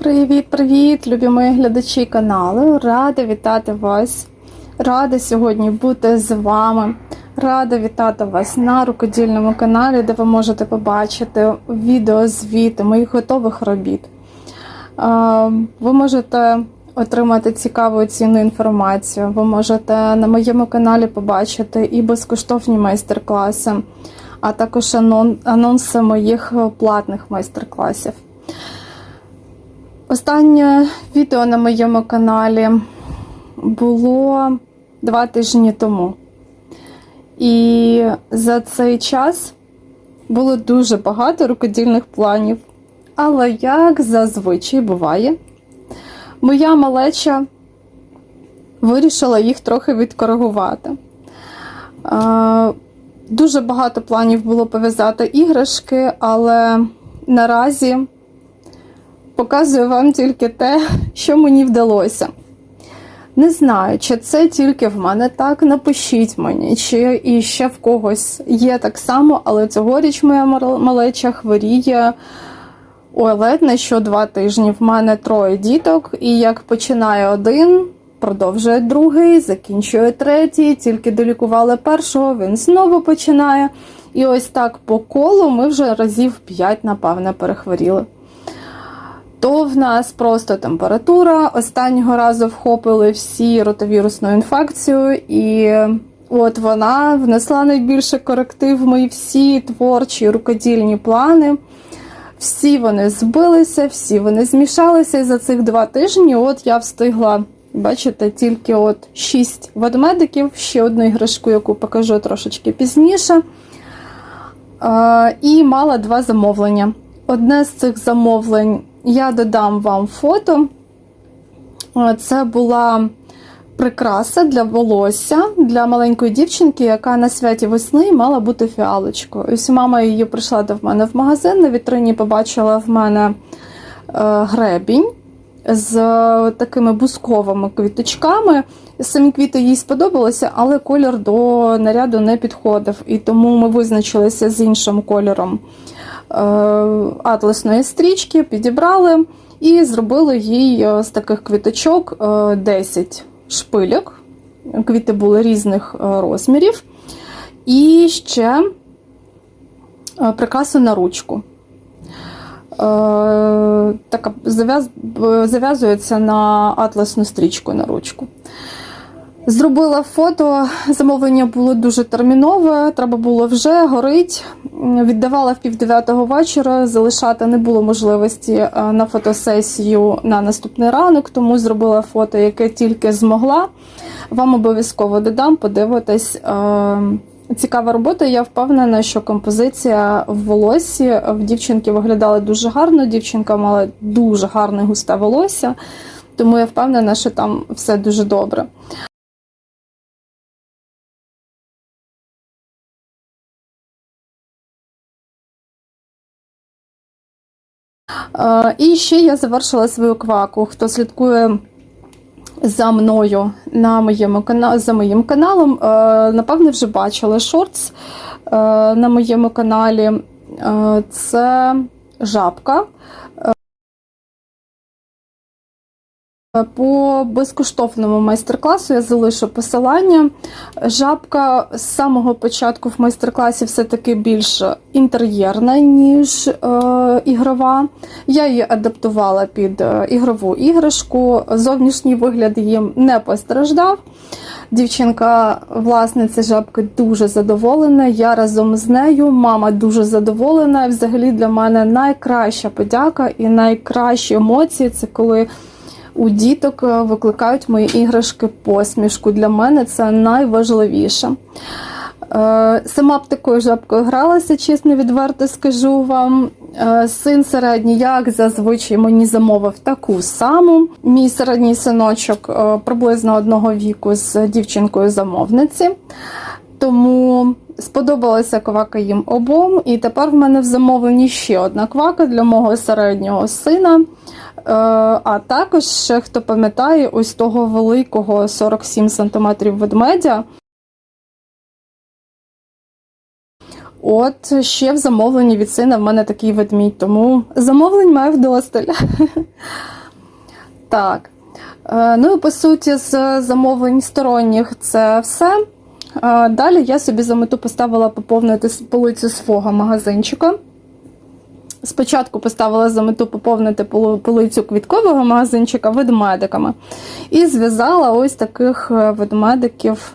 Привіт-привіт, любі мої глядачі каналу. Рада вітати вас. Рада сьогодні бути з вами. Рада вітати вас на рукодільному каналі, де ви можете побачити відеозвіти моїх готових робіт. Ви можете отримати цікаву цінну інформацію. Ви можете на моєму каналі побачити і безкоштовні майстер-класи, а також анонси моїх платних майстер-класів. Останнє відео на моєму каналі було два тижні тому. І за цей час було дуже багато рукодільних планів. Але як зазвичай буває, моя малеча вирішила їх трохи відкоригувати. Дуже багато планів було пов'язати іграшки, але наразі показую вам тільки те, що мені вдалося. Не знаю, чи це тільки в мене так. Напишіть мені, чи і ще в когось є так само, але цьогоріч моя малеча хворіє. Ой, що два тижні. В мене троє діток, і як починає один, продовжує другий, закінчує третій, тільки долікували першого, він знову починає. І ось так по колу ми вже разів п'ять, напевне, перехворіли. То в нас просто температура. Останнього разу вхопили всі ротовірусну інфекцію, і от вона внесла найбільше коректив в мої всі творчі рукодільні плани. Всі вони збилися, всі вони змішалися. І за цих два тижні от я встигла, бачите, тільки от шість ведмедиків, ще одну іграшку, яку покажу трошечки пізніше. І мала два замовлення. Одне з цих замовлень я додам вам фото. Е, Це була прикраса для волосся для маленької дівчинки, яка на святі весни мала бути фіалочкою. Ось мама її прийшла до мене в магазин. На вітрині побачила в мене е, гребінь з е, такими бусковими квіточками. Самі квіти їй сподобалися, але колір до наряду не підходив. І тому ми визначилися з іншим кольором е, атласної стрічки, підібрали і зробили їй е, з таких квіточок е, 10 шпильок. Квіти були різних розмірів. І ще прикрасу на ручку. Е, Така зав'яз- зав'язується на атласну стрічку на ручку. Зробила фото, замовлення було дуже термінове, треба було вже горить. Віддавала в пів вечора, залишати не було можливості е, на фотосесію на наступний ранок, тому зробила фото, яке тільки змогла. Вам обов'язково додам, подивитись. Цікава робота. Я впевнена, що композиція в волоссі в дівчинки виглядала дуже гарно. Дівчинка мала дуже гарне густе волосся, тому я впевнена, що там все дуже добре. Е, І ще я завершила свою кваку. Хто слідкує за мною на моєму за моїм каналом, е, напевне, вже бачили шортс е, на моєму каналі. Е, Це жабка. По безкоштовному майстер-класу я залишу посилання. Жабка з самого початку в майстер-класі все-таки більш інтер'єрна, ніж е, ігрова. Я її адаптувала під е, ігрову іграшку. Зовнішній вигляд їм не постраждав. Дівчинка, власниця жабки, дуже задоволена. Я разом з нею, мама дуже задоволена. Взагалі для мене найкраща подяка і найкращі емоції це коли у діток е, викликають мої іграшки посмішку. Для мене це найважливіше. Е, Сама б такою жабкою гралася, чесно, відверто скажу вам. Е, Син середній, як зазвичай, мені замовив таку саму. Мій середній синочок приблизно одного віку з дівчинкою замовниці. Тому сподобалася квака їм обом, і тепер в мене в замовленні ще одна квака для мого середнього сина. Е, А також ще хто пам'ятає, ось того великого 47 см ведмедя. от ще в замовленні від сина в мене такий ведмідь, тому замовлень маю вдосталь. Так. Е, Ну і по суті, з замовлень сторонніх це все. Е, Далі я собі за мету поставила поповнити полицю свого магазинчика. Спочатку поставила за мету поповнити полицю квіткового магазинчика ведмедиками. І зв'язала ось таких е, ведмедиків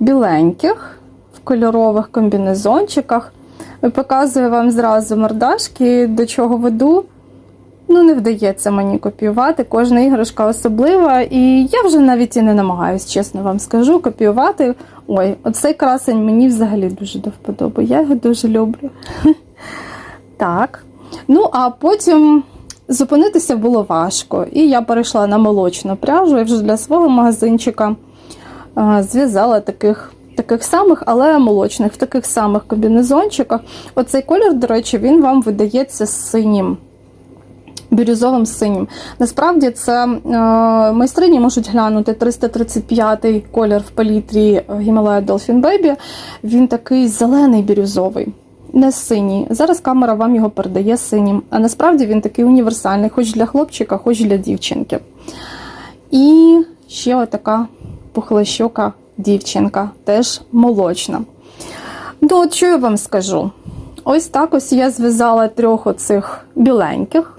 біленьких в кольорових комбінезончиках. Показую вам зразу мордашки, до чого веду. Ну, не вдається мені копіювати. Кожна іграшка особлива, і я вже навіть і не намагаюсь, чесно вам скажу, копіювати. Ой, оцей красень мені взагалі дуже до вподоби. Я його дуже люблю. Так. Ну, а потім зупинитися було важко. І я перейшла на молочну пряжу і вже для свого магазинчика зв'язала таких. Таких самих, але молочних, в таких самих комбінезончиках. Оцей колір, до речі, він вам видається синім бірюзовим синім. Насправді це е, майстрині можуть глянути 335-й колір в палітрі Himalaya Dolphin Baby. Він такий зелений бірюзовий, не синій. Зараз камера вам його передає синім. А насправді він такий універсальний, хоч для хлопчика, хоч для дівчинки. І ще отака пухлощока дівчинка, теж молочна. Ну, от що я вам скажу? Ось так ось я зв'язала трьох оцих біленьких.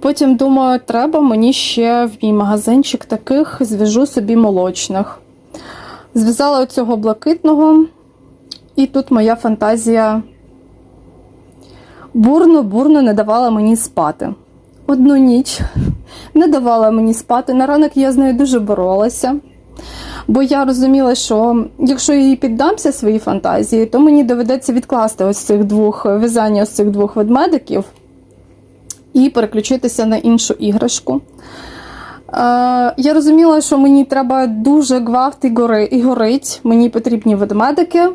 Потім думаю, треба мені ще в мій магазинчик таких зв'яжу собі молочних. Зв'язала оцього блакитного, і тут моя фантазія бурно-бурно не давала мені спати. Одну ніч не давала мені спати. На ранок я з нею дуже боролася. Бо я розуміла, що якщо я їй піддамся своїй фантазії, то мені доведеться відкласти ось цих двох в'язання ось цих двох ведмедиків і переключитися на іншу іграшку. Е, я розуміла, що мені треба дуже гвалт і горить, мені потрібні ведмедики.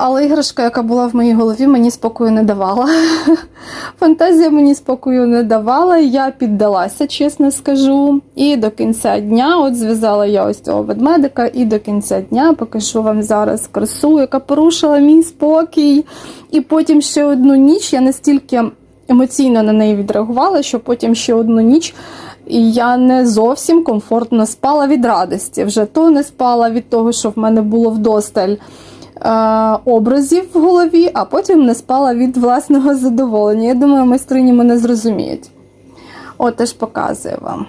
Але іграшка, яка була в моїй голові, мені спокою не давала. Фантазія мені спокою не давала, я піддалася, чесно скажу. І до кінця дня, от зв'язала я ось цього ведмедика, і до кінця дня покажу вам зараз красу, яка порушила мій спокій. І потім ще одну ніч я настільки емоційно на неї відреагувала, що потім ще одну ніч і я не зовсім комфортно спала від радості. Вже то не спала від того, що в мене було вдосталь образів в голові, а потім не спала від власного задоволення. Я думаю, майстрині мене зрозуміють. От теж показую вам.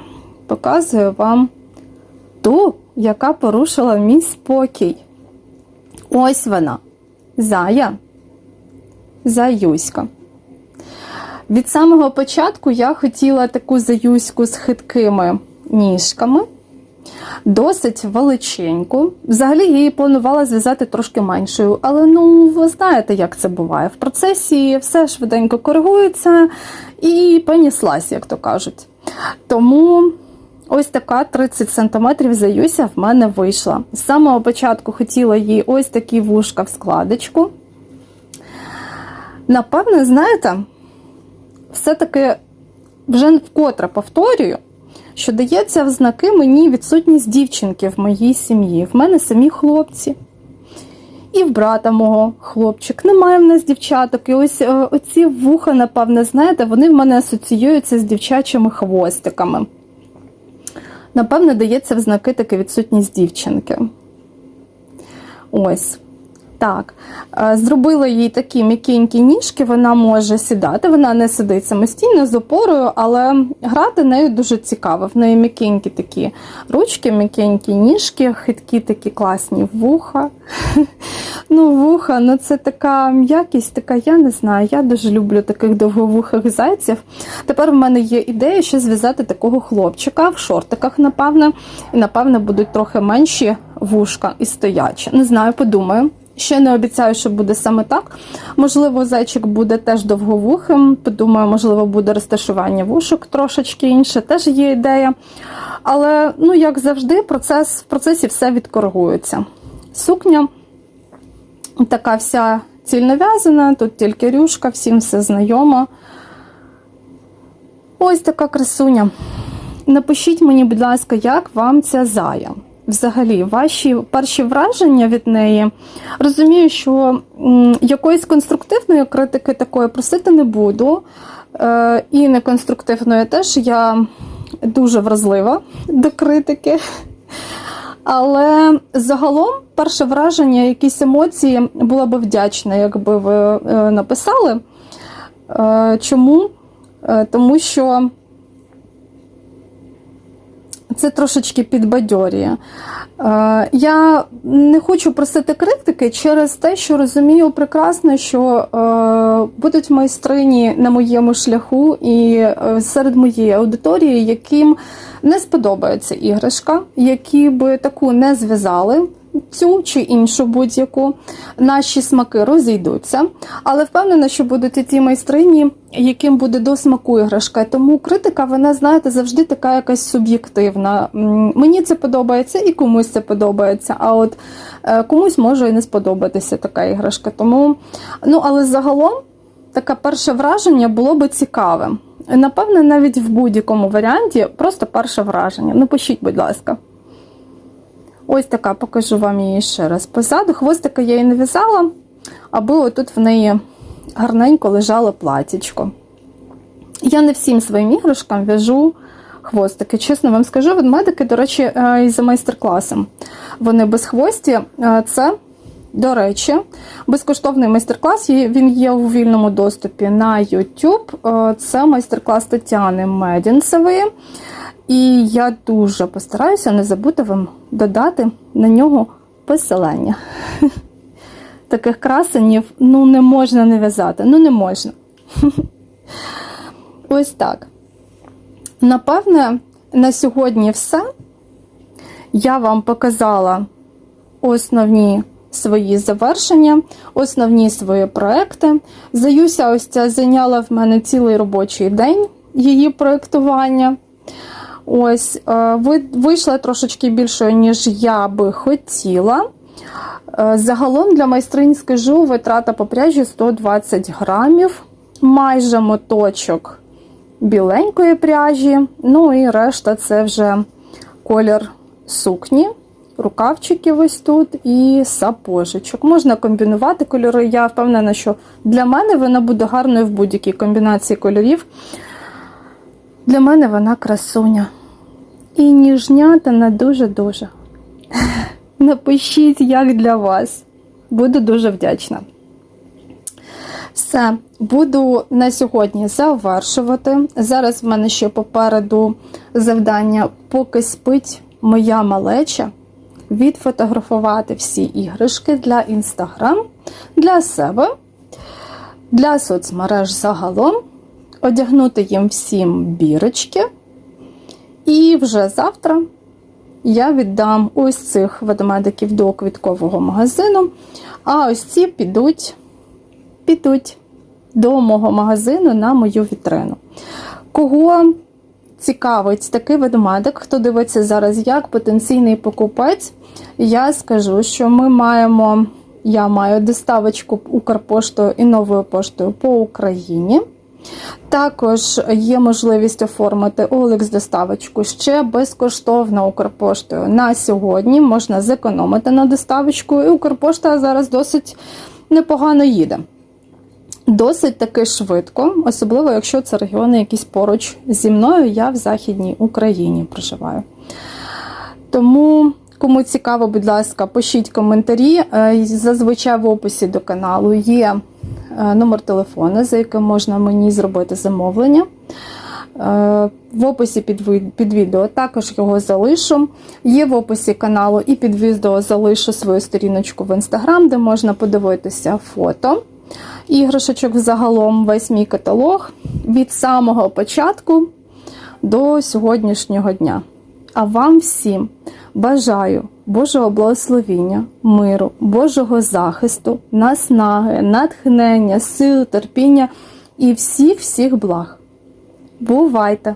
Показую вам ту, яка порушила мій спокій. Ось вона. Зая. Заюська. Від самого початку я хотіла таку заюську з хиткими ніжками, досить величеньку. Взагалі її планувала зв'язати трошки меншою, але ну ви знаєте, як це буває. В процесі все швиденько коригується і поніслась, як то кажуть. Тому ось така 30 см заюся в мене вийшла. З самого початку хотіла їй ось такі вушка в складочку. Напевне, знаєте, все-таки вже вкотре повторюю, що дається в знаки мені відсутність дівчинки в моїй сім'ї. В мене самі хлопці. І в брата мого хлопчик. Немає в нас дівчаток. І ось е, оці вуха, напевне, знаєте, вони в мене асоціюються з дівчачими хвостиками. Напевне, дається в знаки таки відсутність дівчинки. Ось. Так, Е, зробила їй такі м'якенькі ніжки, вона може сідати, вона не сидить самостійно з опорою, але грати нею дуже цікаво. В неї м'якенькі такі ручки, м'якенькі ніжки, хиткі такі класні вуха. Ну, вуха, ну це така м'якість, така, я не знаю. Я дуже люблю таких довговухих зайців. Тепер в мене є ідея, що зв'язати такого хлопчика в шортиках, напевне, і напевне будуть трохи менші вушка і стоячі. Не знаю, подумаю. Ще не обіцяю, що буде саме так. Можливо, зайчик буде теж довговухим. Подумаю, можливо, буде розташування вушок трошечки інше. Теж є ідея. Але, ну, як завжди, процес, в процесі все відкоригується. Сукня така вся цільно в'язана, тут тільки рюшка, всім все знайомо. Ось така красуня. Напишіть мені, будь ласка, як вам ця зая. Взагалі ваші перші враження від неї? Розумію, що якоїсь конструктивної критики такої просити не буду. Е, і неконструктивної теж я дуже вразлива до критики. Але загалом, перше враження, якісь емоції, була би вдячна, якби ви е, написали. Е, чому? Тому що це трошечки підбадьорює. Е, я не хочу просити критики через те, що розумію прекрасно, що е, будуть майстрині на моєму шляху і е, серед моєї аудиторії, яким не сподобається іграшка, які би таку не зв'язали. Цю чи іншу будь-яку наші смаки розійдуться, але впевнена, що будуть і ті майстрині, яким буде до смаку іграшка. Тому критика, вона, знаєте, завжди така якась суб'єктивна. Мені це подобається і комусь це подобається. А от е, комусь може і не сподобатися така іграшка. Тому, ну але загалом таке перше враження було би цікаве. Напевне, навіть в будь-якому варіанті, просто перше враження. Ну, пишіть, будь ласка. Ось така, покажу вам її ще раз позаду. Хвостика я її не в'язала, аби отут в неї гарненько лежало платічко. Я не всім своїм іграшкам в'яжу хвостики. Чесно вам скажу, ведмедики, до речі, е, і за майстер-класом. Вони без хвості. Е, Це, до речі, безкоштовний майстер-клас. Він є у вільному доступі на YouTube. Е, Це майстер-клас Тетяни Медінцевої. І я дуже постараюся не забути вам додати на нього посилання. Таких красенів ну не можна не в'язати. Ну не можна. Ось так. Напевне, на сьогодні все. Я вам показала основні свої завершення, основні свої проекти. Заюся, ось ця зайняла в мене цілий робочий день її проєктування. Ось, е, ви- вийшла трошечки більшою, ніж я би хотіла. Е, Загалом для майстринь скажу, витрата по пряжі 120 грамів, майже моточок біленької пряжі. Ну і решта це вже колір сукні, рукавчиків ось тут і сапожечок. Можна комбінувати кольори. Я впевнена, що для мене вона буде гарною в будь-якій комбінації кольорів. Для мене вона красуня. І ніжнятина дуже-дуже. Напишіть, як для вас. Буду дуже вдячна. Все, буду на сьогодні завершувати. Зараз в мене ще попереду завдання, поки спить моя малеча, відфотографувати всі іграшки для Інстаграм, для себе, для соцмереж загалом, одягнути їм всім бірочки. І вже завтра я віддам ось цих ведмедиків до квіткового магазину, а ось ці підуть, підуть до мого магазину на мою вітрину. Кого цікавить такий ведмедик, хто дивиться зараз як потенційний покупець, я скажу, що ми маємо, я маю доставочку Укрпоштою і новою поштою по Україні. Також є можливість оформити OLX доставочку ще безкоштовно Укрпоштою на сьогодні. Можна зекономити на доставочку, і Укрпошта зараз досить непогано їде. Досить таки швидко, особливо якщо це регіони якісь поруч зі мною. Я в Західній Україні проживаю. Тому, кому цікаво, будь ласка, пишіть коментарі. Е, Зазвичай в описі до каналу є номер телефону, за яким можна мені зробити замовлення. Е, В описі під відео також його залишу. Є в описі каналу і під відео залишу свою сторіночку в інстаграм, де можна подивитися фото іграшечок взагалом, весь мій каталог від самого початку до сьогоднішнього дня. А вам всім бажаю Божого благословіння, миру, Божого захисту, наснаги, натхнення, сил, терпіння і всіх-всіх благ. Бувайте!